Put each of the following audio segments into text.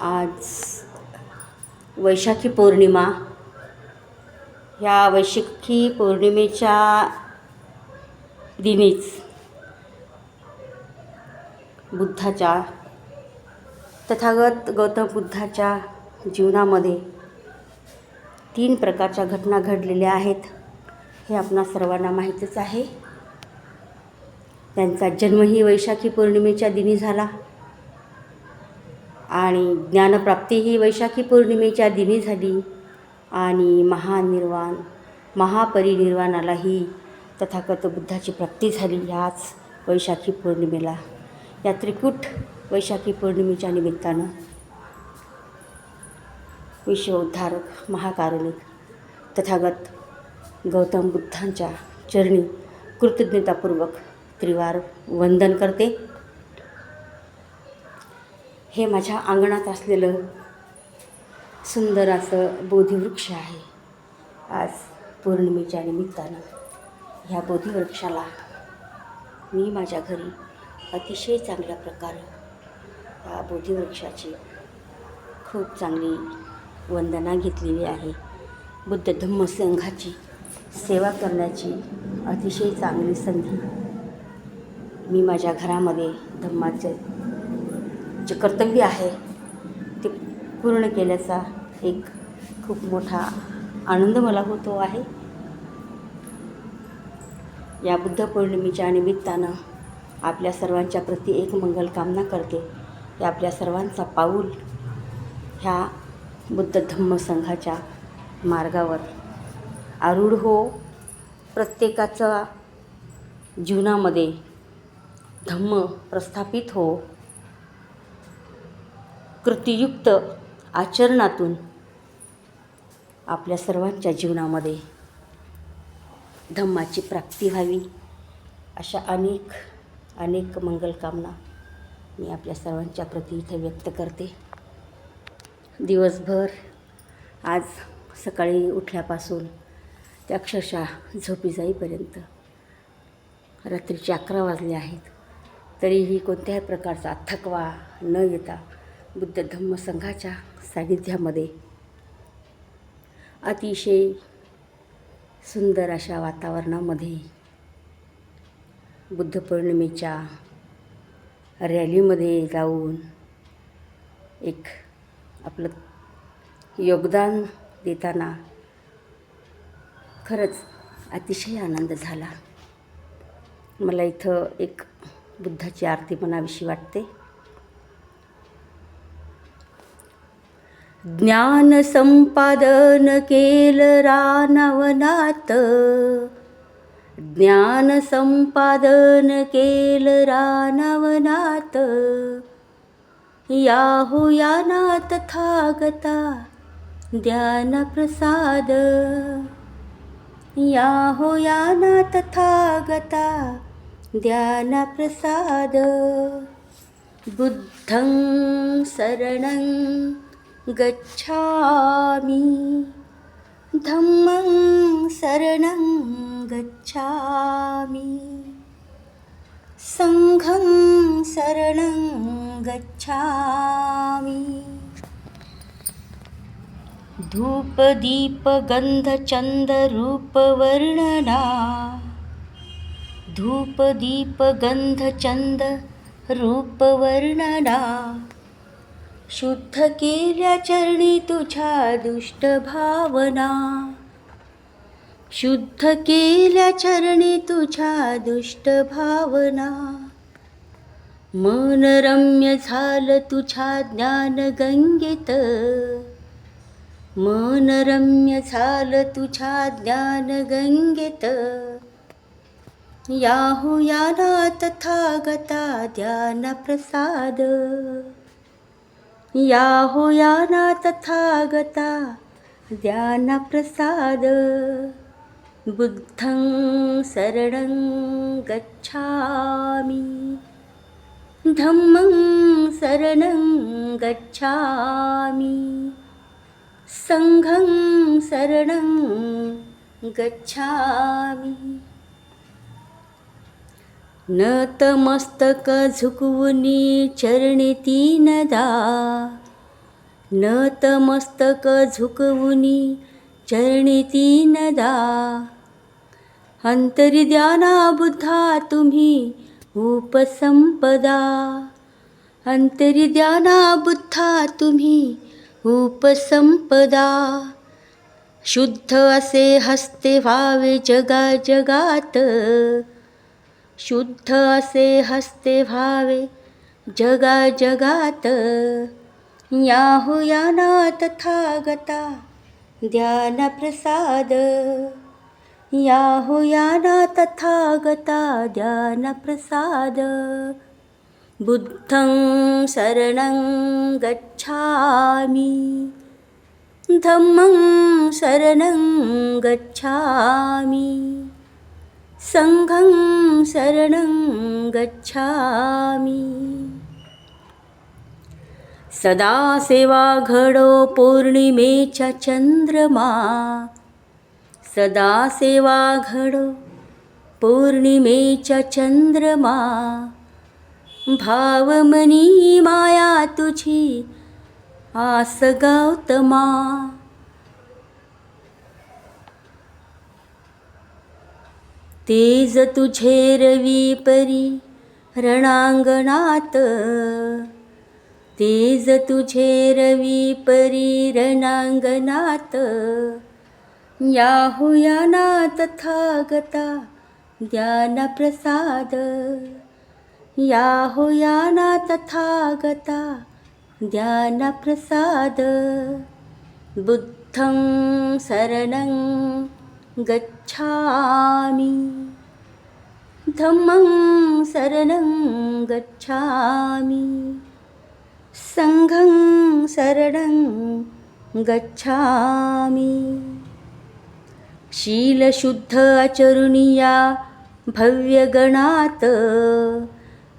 आज वैशाखी पौर्णिमा. ह्या वैशाखी पौर्णिमेच्या दिनीच बुद्धाच्या तथागत गौतम बुद्धाच्या जीवनामध्ये तीन प्रकारच्या घटना घडलेल्या आहेत हे आपणा सर्वांना माहीतच आहे. त्यांचा जन्मही वैशाखी पौर्णिमेच्या दिनी झाला. आणि ज्ञानप्राप्ती ही वैशाखी पौर्णिमेच्या दिनी झाली. आणि महानिर्वाण महापरिनिर्वाणालाही तथागत बुद्धाची प्राप्ती झाली ह्याच वैशाखी पौर्णिमेला. या त्रिकूट वैशाखी पौर्णिमेच्या निमित्तानं विश्वउद्धारक महाकारुणिक तथागत गौतम बुद्धांच्या चरणी कृतज्ञतापूर्वक त्रिवार वंदन करते. हे माझ्या अंगणात असलेलं सुंदर असं बोधिवृक्ष आहे. आज पौर्णिमेच्या निमित्तानं ह्या बोधिवृक्षाला मी माझ्या घरी अतिशय चांगल्या प्रकारे या बोधिवृक्षाची खूप चांगली वंदना घेतलेली आहे. बुद्ध धम्म संघाची सेवा करण्याची अतिशय चांगली संधी मी माझ्या घरामध्ये धम्माचे जे कर्तव्य आहे ते पूर्ण केल्याचा एक खूप मोठा आनंद मला होतो आहे. या बुद्ध पौर्णिमेच्या निमित्तानं आपल्या सर्वांच्या प्रती एक मंगल कामना करते. की आपल्या सर्वांचा पाऊल ह्या बुद्ध धम्म संघाच्या मार्गावर. आरूढ हो प्रत्येकाचा जीवनामध्ये धम्म प्रस्थापित हो कृतीयुक्त आचरणातून आपल्या सर्वांच्या जीवनामध्ये धम्माची प्राप्ती व्हावी अशा अनेक अनेक मंगलकामना मी आपल्या सर्वांच्या प्रती इथे व्यक्त करते. दिवसभर आज सकाळी उठल्यापासून ते अक्षरशः झोपी जाईपर्यंत रात्रीचे अकरा वाजले आहेत. तरीही कोणत्याही प्रकारचा थकवा न येता बुद्ध धम्म संघाच्या सानिध्यामध्ये अतिशय सुंदर अशा वातावरणामध्ये बुद्ध पौर्णिमेच्या रॅलीमध्ये जाऊन एक आपलं योगदान देताना खरंच अतिशय आनंद झाला. मला इथं एक बुद्धाची आरती मनाविषयी वाटते. ज्ञान संपादन केल रानवनात ज्ञान संपादन केल रानवनात याहो या ना तथागता ध्यान प्रसाद या या तथागता प्रसाद बुद्धं शरणं गच्छामि। धम्मं शरणं गच्छामि। सङ्घं शरणं गच्छामि। धूपदीपगन्धचन्दरूपवर्णना। धूपदीपगन्धचन्दरूपवर्णना। शुद्ध केल्या चरणी तुझ्या दुष्ट भावना. शुद्ध केल्या चरणी तुझ्या दुष्ट भावना. मन रम्य झालं तुझ्या ज्ञानगंगेत. मन रम्य झालं तुझ्या ज्ञानगंगेत. याहू याना तथागता ध्यान प्रसाद या हो या ना तथागता ध्यानप्रसाद बुद्धं शरणं गच्छामि। धम्मं शरणं गच्छामि। सङ्घं शरणं गच्छामि। नतमस्तक झुकवुनी चरणी तीनदा. नतमस्तक झुकवुनी चरणी तीनदा. अंतर्द्याना बुद्धा तुम्ही उपसंपदा अंतरी ध्याना बुद्धा तुम्ही उपसंपदा शुद्ध असे हस्ते व्हावे जगा जगात. शुद्ध असे हस्ते व्हावे जगा जगात। याहुयाना तथागता ध्यानप्रसाद याहुयाना तथागता ध्यानप्रसाद बुद्धं शरणं गच्छामि धम्मं शरणं गच्छामि। संघं शरणं गच्छामि। सदा सेवा घडो पौर्णिमेच्या चंद्रमा। सदा सेवा घडो पौर्णिमेच्या चंद्रमा। भावमनी माया तुझी आस गौतमा। तेज तुझे रवी परी रणांगणात तेज तुझे रवी परी रणांगणात याहुयाना तथागता ध्यानप्रसाद याहुयाना तथागता ध्यानप्रसाद बुद्धं शरणं गच्छामि। धम्मं शरणं गच्छामि। सङ्घं शरणं गच्छामि। शीलशुद्ध अचरुणीया भव्यगणात्।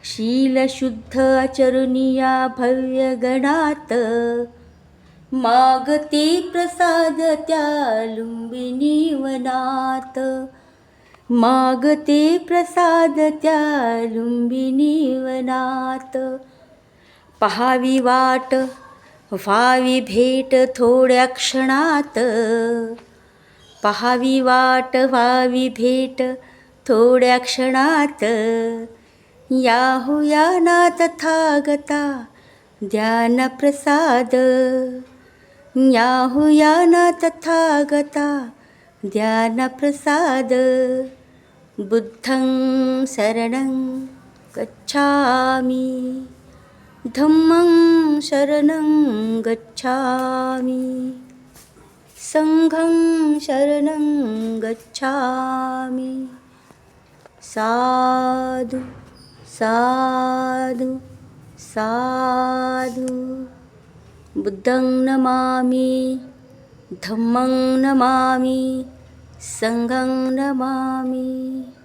शीलशुद्ध अचरुणीया भव्यगणात्। मागते प्रसाद त्या लुंबिनी वनात. मागते प्रसाद त्या लुंबिनी वनात. पहावी वाट व्हावी भेट थोड्या क्षणात. पहावी वाट व्हावी भेट थोड्या क्षणात. याहुयाना तथागता ध्यानप्रसाद याहुयाना तथागता ध्यानप्रसाद बुद्धं शरणं गच्छामि। धम्मं शरणं गच्छामि। सङ्घं शरणं गच्छामि। साधु साधु साधु। बुद्धं नमामि धम्मं नमामि संघं नमामि।